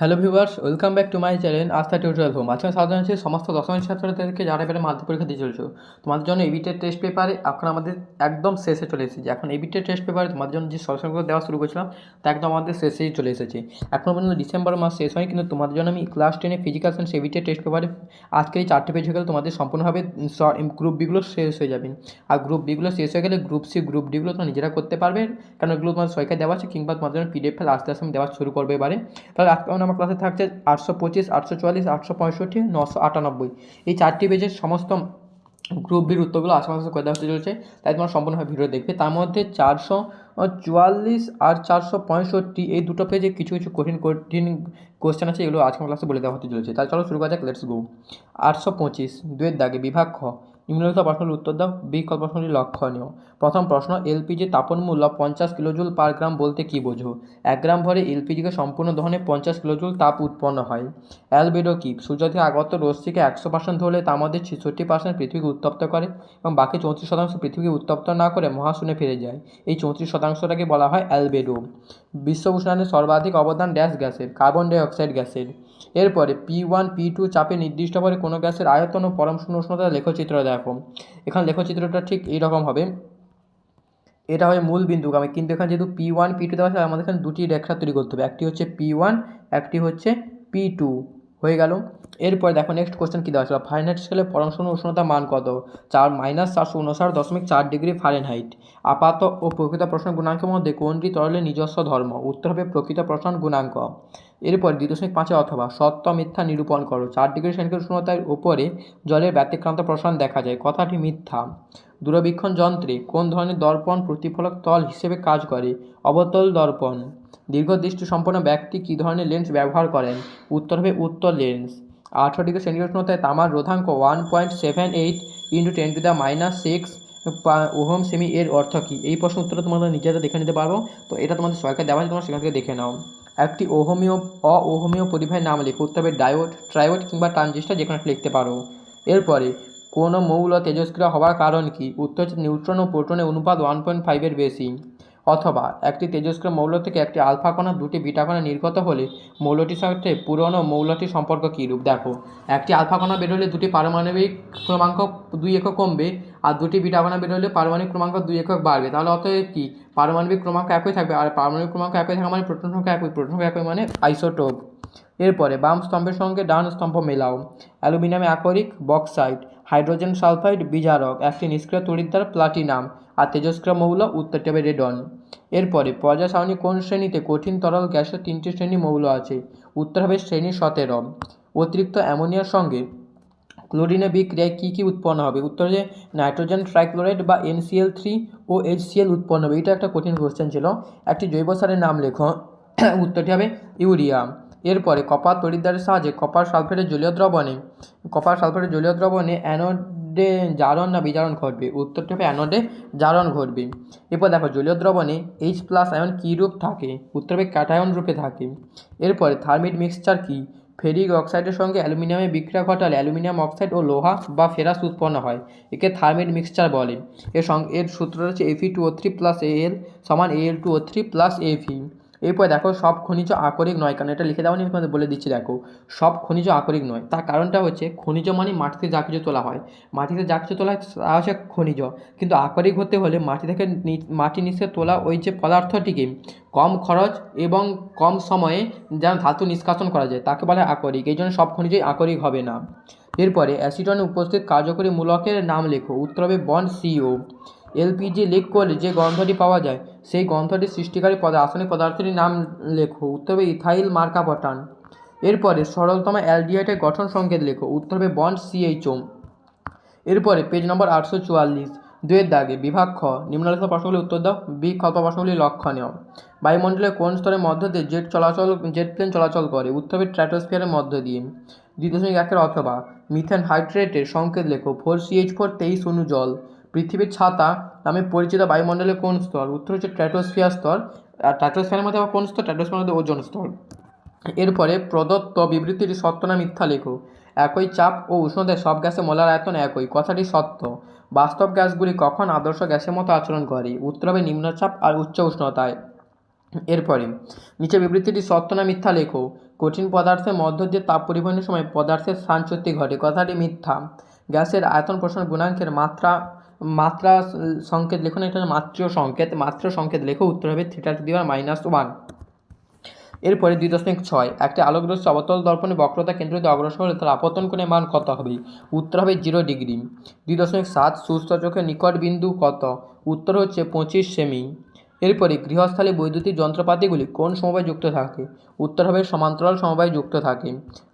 Hello viewers, welcome back to my channel Astha tutorial home. আজকে সাধারণ হচ্ছে সমস্ত দশমের ছাত্রদেরকে যারা এবারে মাধ্যমিক পরীক্ষা দিয়ে চলছো। তোমাদের জন্য এবিটের টেস্ট পেপারে এখন আমাদের একদম শেষে চলে এসেছে। এখন এবিটের টেস্ট পেপারে তোমাদের জন্য যে সলিউশনগুলো দেওয়া শুরু করেছিলাম, তা একদম আমাদের শেষেই চলে এসেছে। এখনও পর্যন্ত ডিসেম্বর মাস শেষ হয় কিন্তু তোমাদের জন্য আমি ক্লাস টেনে ফিজিক্যাল সায়েন্স এবিটের টেস্ট পেপারে আজকে এই চারটে পেজ হয়ে গেলে তোমাদের সম্পূর্ণভাবে গ্রুপ বিগুলো শেষ হয়ে যাবে। আর গ্রুপ বিগুলো শেষ হয়ে গেলে গ্রুপ সি গ্রুপ ডিগুলো তোমরা নিজেরা করতে পারবে কারণ এগুলো তোমাদের সরকার দেওয়া আছে, কিংবা তোমাদের জন্য পিডিএফ আস্তে আস্তে দেওয়া শুরু করবে এবারে। তাহলে আজকে আমার ক্লাসে থাকছে আটশো পঁচিশ, আটশো চুয়াল্লিশ, আটশো পঁয়ষট্টি, নশো আটানব্বই। এই চারটি পেজের সমস্ত গ্রুপ বির উত্তরগুলো আশেপাশে করে দেওয়া চলেছে। তাই তোমার সম্পূর্ণভাবে ভিডিও দেখবে। তার মধ্যে চারশো চুয়াল্লিশ আর চারশো পঁয়ষট্টি, এই দুটো পেজে কিছু কিছু কঠিন কঠিন কোশ্চেন আছে, এগুলো আজকের ক্লাসে বলে দেওয়া হতে চলেছে। তাই চলো শুরু করা যাক লেটস গো আটশো পঁচিশ, দুয়ের দাগে বিভাগ খ। নিম্নলিখিত প্রশ্নের উত্তর দাও। বিকল্প প্রশ্নটি লক্ষণীয়। প্রথম প্রশ্ন, এলপিজি তাপন মূল্য পঞ্চাশ কিলোজুল পার গ্রাম বলতে কী বোঝো? এক গ্রাম ভরে এলপিজিকে সম্পূর্ণ দহনে পঞ্চাশ কিলোজুল তাপ উৎপন্ন হয়। অ্যালবেডো কি? সূর্য থেকে আগত রশ্মিকে একশো পার্সেন্ট ধরলে তার মধ্যে ছেষট্টি পার্সেন্ট পৃথিবীকে উত্তপ্ত করে এবং বাকি চৌত্রিশ শতাংশ পৃথিবীকে উত্তপ্ত না করে মহাশূন্যে ফিরে যায়। এই চৌত্রিশ শতাংশটাকে বলা হয় অ্যালবেডো। বিশ্ব উষ্ণায়নের সর্বাধিক অবদান ড্যাশ গ্যাসের, কার্বন ডাইঅক্সাইড গ্যাসের। এরপরে পি ওয়ান পি টু চাপে নির্দিষ্ট করে কোনো গ্যাসের আয়তন ও পরম শূন্য উষ্ণতা লেখচিত্র দেখো। এখানে লেখচিত্রটা ঠিক এইরকম হবে। এটা হয় মূল বিন্দুগামী, কিন্তু এখানে যেহেতু পি ওয়ান পি টু দেওয়া আছে আমাদের এখানে দুটি রেখা তৈরি করতে হবে। একটি হচ্ছে পি ওয়ান একটি হচ্ছে পি টু হয়ে গেল। এরপর দেখো নেক্সট কোশ্চেন কী দেওয়া ছিল ফারেনহাইট স্কেলে পরমাণু উষ্ণতা মান কত? চার মাইনাস চারশো উনষাট দশমিক চার ডিগ্রি ফারেনহাইট আপাত ও প্রকৃত প্রশ্ন গুণাঙ্কের মধ্যে কোনটি তরলের নিজস্ব ধর্ম? উত্তর হবে প্রকৃত প্রশ্ন গুণাঙ্ক। এরপর দুই দশমিক পাঁচে অথবা সত্য মিথ্যা নিরূপণ করো। চার ডিগ্রি সেন্টিগ্রেড উষ্ণতার উপরে জলের ব্যতিক্রান্ত প্রসারণ দেখা যায়। কথাটি মিথ্যা। দূরবীক্ষণ যন্ত্রে কোন ধরনের দর্পণ প্রতিফলক তল হিসেবে কাজ করে? অবতল দর্পণ। দীর্ঘদৃষ্টি সম্পন্ন ব্যক্তি কী ধরনের লেন্স ব্যবহার করেন? উত্তর হবে উত্তর লেন্স আঠারো ডিগ্রি সেন্টিগ্রেড উষ্ণতায় তামার রোধাঙ্ক one point seven eight into ten to the minus six ohm semi এর অর্থ কী? এই প্রশ্ন উত্তরটা তোমাদের নিজেরা দেখে নিতে পারব। তো এটা তোমাদের সরকার দেওয়া আছে তোমরা সেখান থেকে দেখে নাও। একটি ওহমীয় অ ওহমীয় পরিবাহের নাম লিখো। উত্তর হবে ডায়োড ট্রায়োড কিংবা ট্রানজিস্টার যে কোনো লিখতে পারো। এরপরে, কোনো মৌল তেজস্ক্রিয় হওয়ার কারণ কি? উত্তর হচ্ছে নিউট্রন ও প্রোটনের অনুপাত ওয়ান পয়েন্ট ফাইভের বেশি। অথবা একটি তেজস্ক্রিয় মৌল থেকে একটি আলফা কণা, দুটি বিটা কণা নির্গত হলে মৌলটির সাথে পুরনো মৌলটির সম্পর্ক কীরূপ দেখো, একটি আলফা কণা বেরোলে দুটি পারমাণবিক ক্রমাঙ্ক দুই একক কমবে আর দুটি বিটা কণা বেরোলে পারমাণবিক ক্রমাঙ্ক দুই একক বাড়বে। তাহলে অতএব কি? পারমাণবিক ক্রমাঙ্ক একই থাকবে আর পারমাণবিক ক্রমাঙ্ক একই থাকা মানে প্রোটন সংখ্যা একই, প্রোটন সংখ্যা একই মানে আইসোটোপ। এরপরে বাম স্তম্ভের সঙ্গে ডান স্তম্ভ মেলাও। অ্যালুমিনিয়াম অ্যাকোরিক বক্সাইড হাইড্রোজেন সালফাইড বিজারক, একটি নিষ্ক্রিয় তড়িৎদ্বার প্লাটিনাম। আর তেজস্ক্রিয় মৌল উত্তরটি হবে রেডন এরপরে পর্যায় সারণী কোন শ্রেণীতে? কঠিন তরল গ্যাসের তিনটি শ্রেণি মৌল আছে। উত্তর হবে শ্রেণি সতেরো। অতিরিক্ত অ্যামোনিয়ার সঙ্গে ক্লোরিনের বিক্রিয়ায় কী কী উৎপন্ন হবে? উত্তর যে নাইট্রোজেন, ট্রাইক্লোরাইড বা এনসিএল থ্রি ও এইচসিএল উৎপন্ন হবে। এটা একটা কঠিন কোশ্চেন ছিল। একটি জৈব সারের নাম লেখো। উত্তরটি হবে ইউরিয়া। এরপরে, কপার তড়িৎদ্বারের সাহায্যে কপার সালফেটের জলীয় দ্রবণে, কপার সালফেটের জলীয় দ্রবণে অ্যানোডে জারণ না বিজারণ ঘটবে? উত্তরটি হবে অ্যানোডে জারণ ঘটবে। এরপর দেখো জলীয় দ্রবণে এইচ প্লাস আয়ন কী রূপ থাকে? উত্তর হবে ক্যাটায়ন রূপে থাকে। এরপরে থার্মিড মিক্সচার কী? ফেরিক অক্সাইডের সঙ্গে অ্যালুমিনিয়ামের বিক্রিয়া ঘটালে অ্যালুমিনিয়াম অক্সাইড ও লোহা বা ফেরাস উৎপন্ন হয়। একে থার্মিড মিক্সচার বলে। এর সঙ্গে এর সূত্র হচ্ছে F E two O three plus A L সমান A L two O three plus F E এরপর দেখো, সব খনিজ আকরিক নয়, কারণ এটা লিখে দেওয়া আমি তোমাদের বলে দিচ্ছি, দেখো, সব খনিজ আকরিক নয়। তার কারণটা হচ্ছে, খনিজ মানে মাটিতে যা কিছু তোলা হয়। মাটিতে যা কিছু তোলা হয়, তা হচ্ছে খনিজ। কিন্তু আকরিক হতে হলে মাটি থেকে মাটি নিচে তোলা ওই যে পদার্থটিকে কম খরচ এবং কম সময়ে যেন ধাতু নিষ্কাশন করা যায়, তাকে বলে আকরিক। এই জন্য সব খনিজই আকরিক হবে না। এরপরে অ্যাসিডনে উপস্থিত কার্যকরী মূলকের নাম লেখো। উত্তর হবে বন সিও। এলপিজি লিক করলে যে গন্ধটি পাওয়া যায়, সেই গন্ধটির সৃষ্টিকারী পদা রাসায়নিক পদার্থটির নাম লেখো। উত্তর হবে ইথাইল মার্কাপটান এরপরে সরলতম অ্যালডিহাইডের গঠন সংকেত লেখো। উত্তর হবে বন্ড সিএইচও এরপরে পেজ নম্বর আটশো চুয়াল্লিশ। দুয়ের দাগে বিভাগ খ। নিম্নলিখিত প্রশ্নগুলি উত্তর দাও। বি কল্প প্রশ্নগুলি লক্ষণীয়। বায়ুমণ্ডলের কোন স্তরের মধ্য দিয়ে জেট চলাচল, জেট প্লেন চলাচল করে? উত্তর হবে ট্র্যাটোস্ফিয়ারের মধ্য দিয়ে। দুই একের অথবা। মিথেন হাইড্রেটের সংকেত লেখো। ফোর সিএইচ ফোর তেইশ অনু জল পৃথিবীর ছাতা নামে পরিচিত বায়ুমণ্ডলের কোন স্তর? উত্তর হচ্ছে ট্র্যাটোস্ফিয়ার স্তর। আর ট্র্যাটোস্ফিয়ারের মধ্যে আবার কোন স্তর? ট্র্যাটোস্ফিয়ার মধ্যে ওজন স্তর। এরপরে প্রদত্ত বিবৃতিটি সত্য না মিথ্যা লেখো। একই চাপ ও উষ্ণতায় সব গ্যাসে মলার আয়তন একই। কথাটি সত্য। বাস্তব গ্যাসগুলি কখন আদর্শ গ্যাসের মতো আচরণ করে? উত্তর হবে নিম্নচাপ আর উচ্চ উষ্ণতায়। এরপরে, নিচে বিবৃতিটি সত্য না মিথ্যা লেখো। কঠিন পদার্থের মধ্য দিয়ে তাপ পরিবহনের সময় পদার্থের স্থানচ্যুতি ঘটে। কথাটি মিথ্যা। গ্যাসের আয়তন প্রশ্ন গুণাঙ্কের মাত্রা মাত্রা সংকেত লেখো না, এটা মাত্র সংকেত। মাত্র সংকেত লেখো, উত্তর হবে থিটা টু দিওয়ার মাইনাস ওয়ান এরপরে দুই দশমিক ছয়, একটি আলোকরশ্মি অবতল দর্পণে বক্রতা কেন্দ্র দিয়ে অগ্রসর হলে তার আপতন কোণের মান কত হবে? উত্তর হবে জিরো ডিগ্রি দুই দশমিক সাত, সুস্থ চোখের নিকট বিন্দু কত? উত্তর হচ্ছে পঁচিশ সেমি। এরপরে গৃহস্থালী বৈদ্যুতিক যন্ত্রপাতিগুলি কোন সমবায় যুক্ত থাকে? উত্তর হবে সমান্তরাল সমবায় যুক্ত থাকে।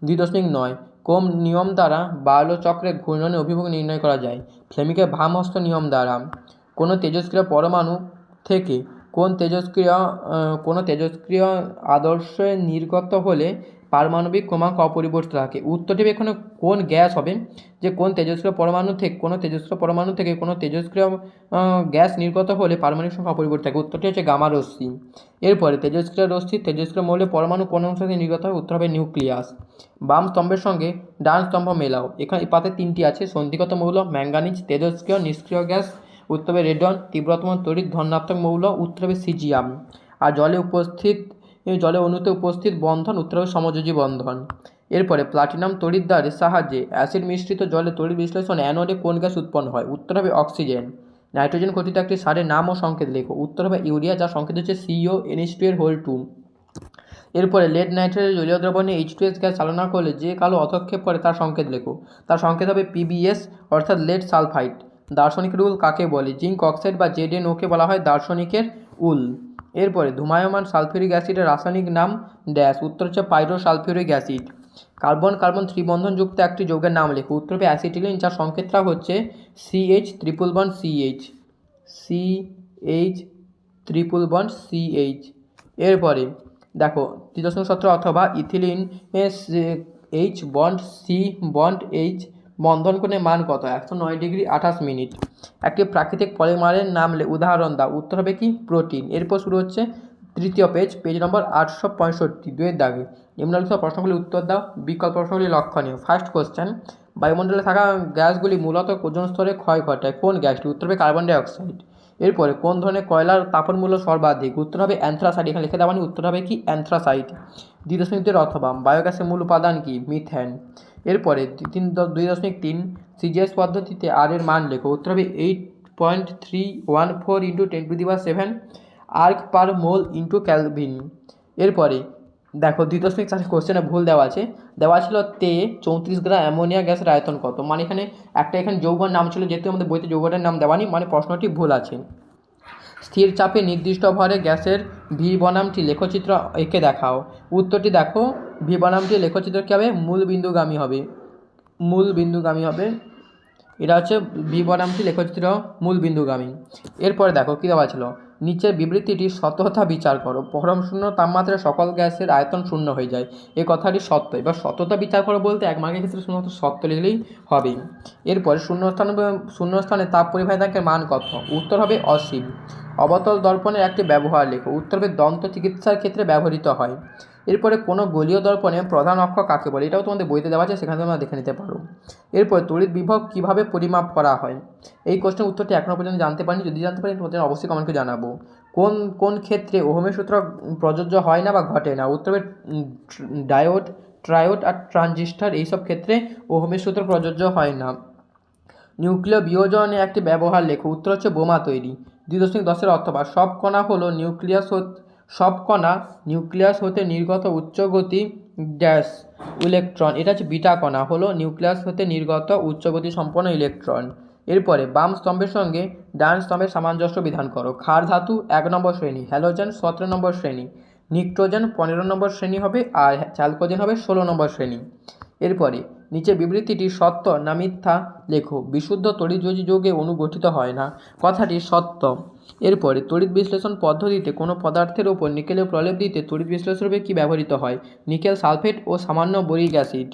দুই দশমিক নয় কোন নিয়ম দ্বারা বায়লো চক্রের ঘূর্ণনের অভিমুখ নির্ণয় করা যায়? ফ্লেমিকের ভামহস্ত নিয়ম দ্বারা। কোনো তেজস্ক্রিয় পরমাণু থেকে কোন তেজস্ক্রিয় কোনো তেজস্ক্রিয় আদর্শে নির্গত হলে পারমাণবিক ক্রমাঙ্ক অপরিবর্তিত থাকে। উত্তরটি এখানে কোন গ্যাস হবে? যে কোন তেজস্ক্রিয় পরমাণু থেকে, কোনো তেজস্ক্রিয় পরমাণু থেকে কোনো তেজস্ক্রিয় গ্যাস নির্গত হলে পারমাণবিক সংখ্যা অপরিবর্তিত থাকে। উত্তরটি হচ্ছে গামা রশ্মি। এরপরে তেজস্ক্রিয় রশ্মি, তেজস্ক্রিয় মৌলের পরমাণু কোন অংশ থেকে নির্গত হয়? উত্তর হবে নিউক্লিয়াস। বাম স্তম্ভের সঙ্গে ডান স্তম্ভ মেলাও। এখানে পাতে তিনটি আছে, সন্ধিগত মৌল ম্যাঙ্গানিজ তেজস্ক্রিয়, নিষ্ক্রিয় গ্যাস। উত্তর রেডন, তীব্রতম তড়িৎ, ধনাত্মক মৌল। উত্তর সিজিয়াম। আর জলে উপস্থিত জলে অণুতে উপস্থিত বন্ধন উত্তর সমযোজী বন্ধন। এরপরে প্লাটিনাম তড়িৎদ্বারের সাহায্যে অ্যাসিড মিশ্রিত জলে তড়িৎ বিশ্লেষণ অ্যানোডে কোন গ্যাস উৎপন্ন হয়? উত্তর হবে অক্সিজেন। নাইট্রোজেন গঠিত একটি সারের নাম ও সংকেত লেখো। উত্তর হবে ইউরিয়া, যার সংকেত হচ্ছে সিও এনএইচ এর হোল টু এরপরে লেড নাইট্রেটের জলীয় দ্রবণে এইচ টু এস গ্যাস চালনা করলে যে কালো অধক্ষেপ করে তার সংকেত লেখো। তার সংকেত হবে পিবিএস অর্থাৎ লেড সালফাইড। দার্শনিকের রুল কাকে বলে? জিঙ্ক অক্সাইড বা জেড এন ওকে বলা হয় দার্শনিকের উল। এরপরে ধুমায়মান সালফিউরিক অ্যাসিডের রাসায়নিক নাম ড্যাশ, উত্তর হচ্ছে pyro sulphuric acid. Carbon carbon ত্রিবন্ধনযুক্ত একটি যৌগের নাম লেখো। উত্তর হবে অ্যাসিটিলিন, যার সংকেতটা হচ্ছে CH triple bond CH CH triple bond CH এরপরে দেখো তৃতীয় সত্র অথবা ethylene H, bond, C, bond, H বন্ধন কোণের মান কত? একশো নয় ডিগ্রি আঠাশ মিনিট। একটি প্রাকৃতিক পলিমারের নাম উদাহরণ দাও। উত্তর হবে কি? প্রোটিন। এরপর শুরু হচ্ছে তৃতীয় পেজ পেজ নম্বর আটশো পঁয়ষট্টি দুয়ের দাগে। নিম্নলিখিত প্রশ্নগুলি উত্তর দাও। বিকল্প প্রশ্নগুলি লক্ষণীয়। ফার্স্ট কোশ্চেন বায়ুমণ্ডলে থাকা গ্যাসগুলি মূলত ওজন স্তরে ক্ষয় ঘটায়। কোন গ্যাসটি? উত্তর হবে কার্বন ডাইঅক্সাইড এরপরে, কোন ধরনের কয়লার তাপন মূল্য সর্বাধিক? উত্তর হবে অ্যান্থ্রাসাইড এখানে লিখে দেওয়া উত্তর হবে কি? অ্যান্থ্রাসাইড দশমিক দুইয়ের অথবা। বায়োগ্যাসের মূল উপাদান কি? মিথেন এরপরে তিন দুই দশমিক তিন সিজিএস পদ্ধতিতে আর এর মান লেখো। উত্তর হবে eight point three one four into ten to the seven erg per mole into kelvin এরপরে দেখো, দুই দশমিক চার কোশ্চেনে ভুল দেওয়া আছে। দেওয়া ছিল তে চৌত্রিশ গ্রাম অ্যামোনিয়া গ্যাসের আয়তন কত? মানে এখানে একটা এখানে যৌগর নাম ছিল, যেহেতু আমাদের বইতে যৌগটার নাম দেওয়া নেই মানে প্রশ্নটি ভুল আছে। স্থির চাপে নির্দিষ্ট ভরে গ্যাসের ভি বনামটি লেখচিত্র এঁকে দেখাও। উত্তরটি দেখো, ভি বনামটি লেখচিত্র কী হবে মূল বিন্দুগামী হবে। মূল বিন্দুগামী হবে। এটা হচ্ছে ভি বনামটি লেখচিত্র মূল বিন্দুগামী। এরপরে দেখো, কী দেওয়া ছিল? নিচের বিবৃতিটি সততা বিচার করো। পরম শূন্য তাপমাত্রায় সকল গ্যাসের আয়তন শূন্য হয়ে যায়। এ কথাটি সত্য। এবার সততা বিচার করো বলতে এক মার্কের ক্ষেত্রে শুধুমাত্র সত্য লিখলেই হবে এরপর শূন্যস্থান শূন্যস্থানে তাপ পরিবাহিতাঙ্কের মান কত? উত্তর হবে অসীম। অবতল দর্পণের একটি ব্যবহার লেখো। উত্তর হবে দন্ত চিকিৎসার ক্ষেত্রে ব্যবহৃত হয়। এরপরে কোনো গলীয় দর্পণে প্রধান অক্ষ কাকে বলে? এটাও তোমাদের বইতে দেওয়া আছে, সেখানে তোমরা দেখে নিতে পারো। এরপর তড়িৎ বিভব কীভাবে পরিমাপ করা হয়? এই কোশ্চেন উত্তরটি এখনও পর্যন্ত জানতে পারিনি। যদি জানতে পারি, তোমাদের অবশ্যই কমেন্টকে জানাব। কোন কোন ক্ষেত্রে ওহমের সূত্র প্রযোজ্য হয় না বা ঘটে না? উত্তরে ডায়োড, ট্রায়োড আর ট্রানজিস্টার এইসব ক্ষেত্রে ওহমের সূত্র প্রযোজ্য হয় না। নিউক্লিয় বিয়োজনে একটি ব্যবহার লেখো। উত্তর হচ্ছে বোমা তৈরি। দুই দশমিক দশের অথবা সব কণা হলো নিউক্লিয়াস সব কণা নিউক্লিয়াস হতে নির্গত উচ্চগতি গ্যাস ইলেকট্রন। এটা হচ্ছে বিটা কণা। হলো নিউক্লিয়াস হতে নির্গত উচ্চগতি সম্পন্ন ইলেকট্রন। এরপরে বাম স্তম্ভের সঙ্গে ডান স্তম্ভের সামঞ্জস্য বিধান করো। ক্ষার ধাতু এক নম্বর শ্রেণি, হ্যালোজেন সতেরো নম্বর শ্রেণি নিক্টোজেন পনেরো নম্বর শ্রেণি হবে, আর চ্যালকোজেন হবে ষোলো নম্বর শ্রেণি। এরপরে নিচে বিবৃতিটি সত্য না মিথ্যা লেখো। বিশুদ্ধ তড়িৎযোজী যোগে অণু গঠিত হয় না। কথাটি সত্য। এরপরে তড়িৎ বিশ্লেষণ পদ্ধতিতে কোনো পদার্থের ওপর নিকেলের প্রলেপ দিতে তড়িৎ বিশ্লেষণরূপে কী ব্যবহৃত হয়? নিকেল সালফেট ও সামান্য বোরিক অ্যাসিড।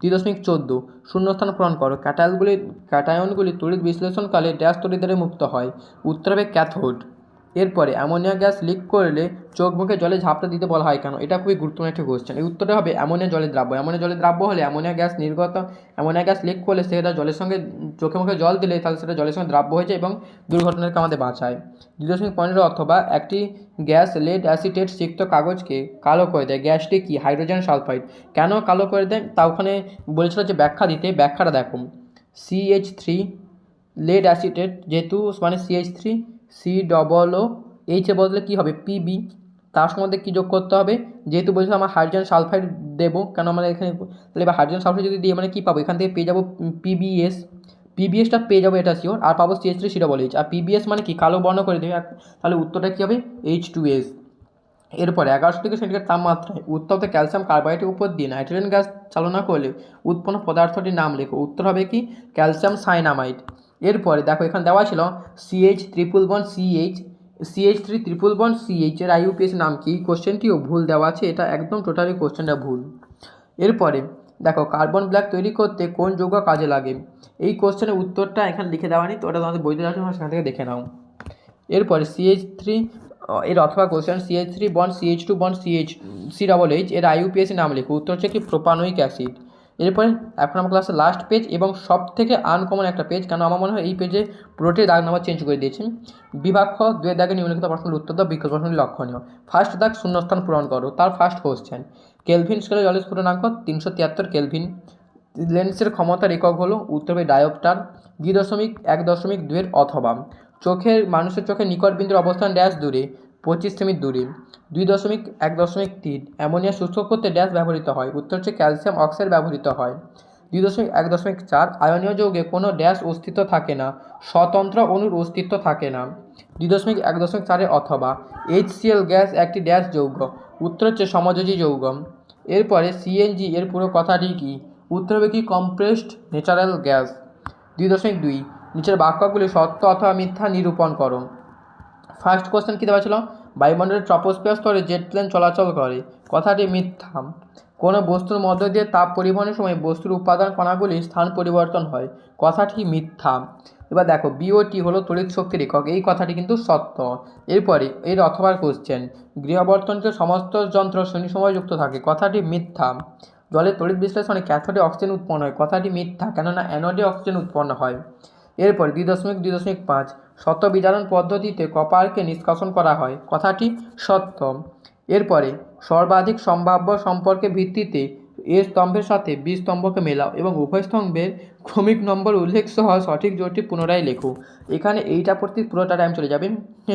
দুই দশমিক চোদ্দ। শূন্যস্থান পূরণ করো। ক্যাটালগুলি ক্যাটায়নগুলি তড়িৎ বিশ্লেষণকালে ড্যাশ তড়িৎদ্বারে মুক্ত হয়। উত্তর হবে ক্যাথোড। এরপরে অ্যামোনিয়া গ্যাস লিক করলে চোখ মুখে জলে ঝাপটা দিতে বলা হয় কেন? এটা খুবই গুরুত্বপূর্ণ একটি কোশ্চেন এই উত্তরটা হবে অ্যামোনিয়া জলের দ্রাব্য। অ্যামোনিয়া জলের দ্রাব্য হলে অ্যামোনিয়া গ্যাস নির্গত, অ্যামোনিয়া গ্যাস লিক করলে সেটা জলের সঙ্গে, চোখে মুখে জল দিলে তাহলে সেটা জলের সঙ্গে দ্রাব্য হয়ে যায় এবং দুর্ঘটনাকে আমাদের বাঁচায়। দুই দশমিক পনেরো অথবা একটি গ্যাস লেড অ্যাসিটেট সিক্ত কাগজকে কালো করে দেয়। গ্যাসটি কি? Hydrogen sulphide. কেন কালো করে দেয়? তা ওখানে বলেছিল যে ব্যাখ্যা দিতে, ব্যাখ্যাটা দেখো সিএইচ থ্রি লেড অ্যাসিটেট যেহেতু মানে CH three C double O এইচে বদলে কী হবে? পিবি তার সম্বন্ধে কী যোগ করতে হবে? যেহেতু বলছিল আমার হাইড্রোজেন সালফাইড দেবো, কেন আমরা এখানে তাহলে এবার হাইড্রোজেন সালফাইড যদি দিয়ে মানে কী পাবো? এখান থেকে পেয়ে যাব পিবিএস পিবিএসটা পেয়ে যাব এটা শিওর আর পাবো CH three C double H আর পিবিএস মানে কি? কালো বর্ণ করে দেবে। তাহলে উত্তরটা কী হবে? এইচ টু এস এরপরে এগারোশো ডিগ্রি সেন্টিগ্রেড তাপমাত্রায় উত্তপ্ত ক্যালসিয়াম কার্বাইডের উপর দিয়ে নাইট্রোজেন গ্যাস চালনা করলে উৎপন্ন পদার্থটির নাম লেখো। উত্তর হবে কি? ক্যালসিয়াম সাইনামাইড এরপরে দেখো এখানে দেওয়া ছিল CH triple bond CH CH three triple bond CH এর আইউপিএস নাম কি? কোশ্চেনটিও ভুল দেওয়া আছে, এটা একদম টোটালি কোশ্চেনটা ভুল। এরপরে দেখো কার্বন ব্ল্যাক তৈরি করতে কোন যৌগ কাজে লাগে? এই কোশ্চেনের উত্তরটা এখানে লিখে দেওয়া নেই, তো ওটা তোমাদের বইতে আছে সেখান থেকে দেখে নাও। এরপরে সিএইচ থ্রি এর অথবা question CH three bond CH two bond CH C double H এর আইউপিএসি নাম লেখো, উত্তর হচ্ছে কি প্রোপানোইক অ্যাসিড এরপরে এখন আমার ক্লাসের লাস্ট পেজ এবং সব থেকে আনকমন একটা পেজ কেন আমার মনে হয় এই পেজে পুরোটি দাগ নাম্বার চেঞ্জ করে দিয়েছেন। বিভাগ খ দাগে নিম্নলিখিত প্রশ্নের উত্তর দাও, বিকল্প প্রশ্নটি লক্ষণীয়। ফার্স্ট দাগ, শূন্যস্থান পূরণ করো, তার ফার্স্ট কোশ্চেন কেলভিন স্কেলে জলের স্ফুটনাঙ্ক, তিনশো তিয়াত্তর কেলভিন লেন্সের ক্ষমতার একক হলো উত্তর হবে ডায়োপ্টার দুই দশমিক এক দশমিক দুয়ের অথবা। চোখের, মানুষের চোখে নিকট বিন্দুর অবস্থান ড্যাশ দূরে। পঁচিশ সেমি দূরে দুই দশমিক এক দশমিক তিন, অ্যামোনিয়া শুষ্ক করতে ড্যাশ ব্যবহৃত হয়, উত্তর হচ্ছে ক্যালসিয়াম অক্সাইড ব্যবহৃত হয়। দুই দশমিক এক দশমিক চার, আয়নীয় যৌগে কোনো ড্যাশ অস্তিত্ব থাকে না, স্বতন্ত্র অণুর অস্তিত্ব থাকে না। দুই দশমিক এক দশমিক চারের অথবা এইচসিএল গ্যাস একটি ড্যাশ যৌগ, উত্তর হচ্ছে সমযোজী যৌগ। এরপরে সিএনজি এর পুরো কথাটি কি? উত্তর হবে কি? কম্প্রেসড ন্যাচারাল গ্যাস দুই দশমিক দুই, নিচের বাক্যগুলি সত্য অথবা মিথ্যা নিরূপণ করো। ফার্স্ট কোশ্চেন কী দেওয়া ছিল? বায়ুমণ্ডলের ট্রপোস্ফিয়ার স্তরে জেট প্লেন চলাচল করে। কথাটি মিথ্যা। কোনো বস্তুর মধ্য দিয়ে তাপ পরিবহনের সময় বস্তুর উপাদান কণাগুলির স্থান পরিবর্তন হয়। কথাটি মিথ্যা। এবার দেখো বিওটি হলো তড়িৎ শক্তির একক এই কথাটি কিন্তু সত্য। এরপরে, এর অথবার কোশ্চেন গৃহবর্তনকে সমস্ত যন্ত্র শ্রেণি যুক্ত থাকে। কথাটি মিথ্যা। জলের তড়িৎ বিশ্লেষণে ক্যাথোডে অক্সিজেন উৎপন্ন হয়। কথাটি মিথ্যা, কেননা অ্যানোডে অক্সিজেন উৎপন্ন হয়। এরপর, দুই দশমিক দুই দশমিক পাঁচ। শত বিজারণ পদ্ধতিতে কপারকে নিষ্কাশন করা হয়। কথাটি সত্য এরপরে, সর্বাধিক সম্ভাব্য সম্পর্কের ভিত্তিতে এ স্তম্ভের সাথে বি স্তম্ভকে মেলাও এবং উভয় স্তম্ভের ক্রমিক নম্বর উল্লেখ সহ সঠিক জোটটি পুনরায় লেখো। এখানে এইটা পড়তে পুরোটা টাইম চলে যাবে।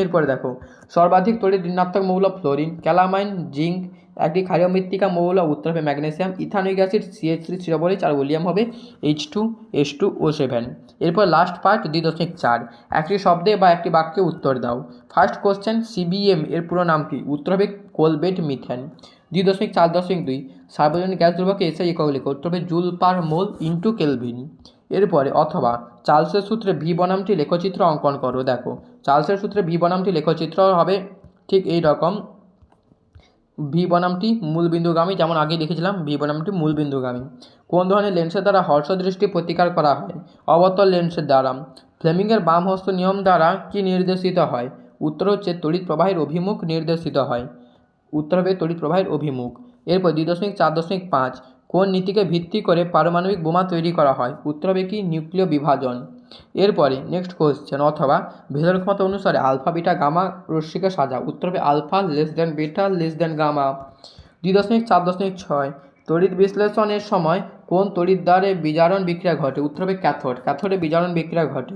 এরপরে দেখো, সর্বাধিক তড়িৎ ঋণাত্মক মৌল ফ্লোরিন, ক্যালামাইন, জিঙ্ক একটি ক্ষারীয় মৃত্তিকা মৌল উত্তর হবে magnesium ethanoic acid CH three সিরোবলিচ আর ওলিয়াম হবে H two H two O seven এরপর লাস্ট পার্ট দুই দশমিক চার। একটি শব্দে বা একটি বাক্যে উত্তর দাও। ফার্স্ট কোশ্চেন সিবিএম এর পুরো নাম কি? উত্তর হবে কোলবেট মিথেন। দুই দশমিক চার দশমিক দুই। সার্বজনীন গ্যাস দ্রব্যকে এসে একক লিখো। উত্তর হবে joule per mole into kelvin. এরপরে, অথবা চার্লসের সূত্রে ভি বনামটি লেখচিত্র অঙ্কন করো। দেখো, চার্লসের সূত্রে ভি বনামটি লেখচিত্র হবে ঠিক এই রকম। ভি বনামটি মূলবিন্দুগামী যেমন আগে দেখেছিলাম, ভি বনামটি মূলবিন্দুগামী কোন ধরনের লেন্সের দ্বারা হর্ষদৃষ্টি প্রতিকার করা হয়? অবতল লেন্সের দ্বারা। ফ্লেমিংয়ের বাম হস্ত নিয়ম দ্বারা কি নির্দেশিত হয়? উত্তর হচ্ছে তড়িৎ প্রবাহের অভিমুখ নির্দেশিত হয়। উত্তর হবে তড়িৎ প্রবাহের অভিমুখ। এরপর দুই দশমিক চার দশমিক পাঁচ। কোন নীতিকে ভিত্তি করে পারমাণবিক বোমা তৈরি করা হয়? উত্তর হবে কি? নিউক্লিয় বিভাজন। এরপরে নেক্সট কোশ্চেন অথবা ভেদর ক্ষমতা অনুসারে আলফা বিটা গামা রশ্মিকে সাজা উত্তর হবে alpha less than beta less than gamma দুই দশমিক, চার দশমিক, ছয়। তড়িৎ বিশ্লেষণের সময় কোন তড়িৎদ্বারে বিজারণ বিক্রিয়া ঘটে? উত্তর হবে ক্যাথোড ক্যাথোডে বিজারণ বিক্রিয়া ঘটে।